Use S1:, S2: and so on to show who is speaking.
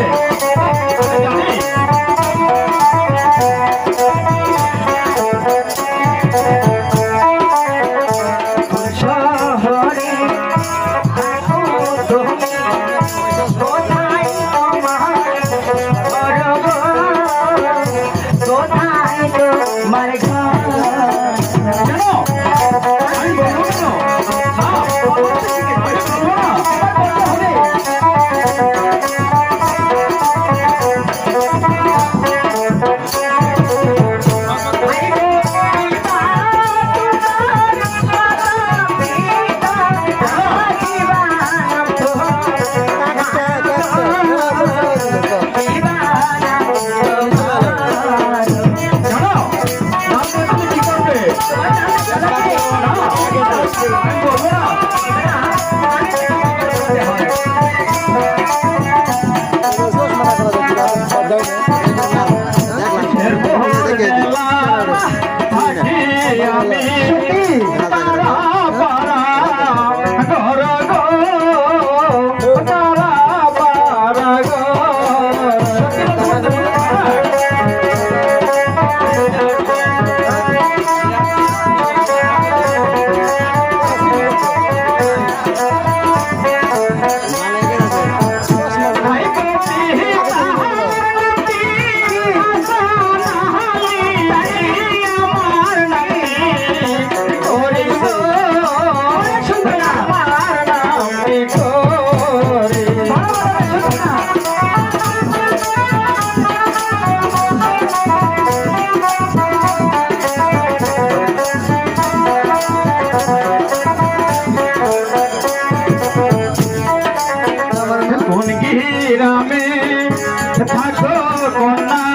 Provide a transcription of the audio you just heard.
S1: Hey! Chupi! কোন গিরামে থাকো কন্যা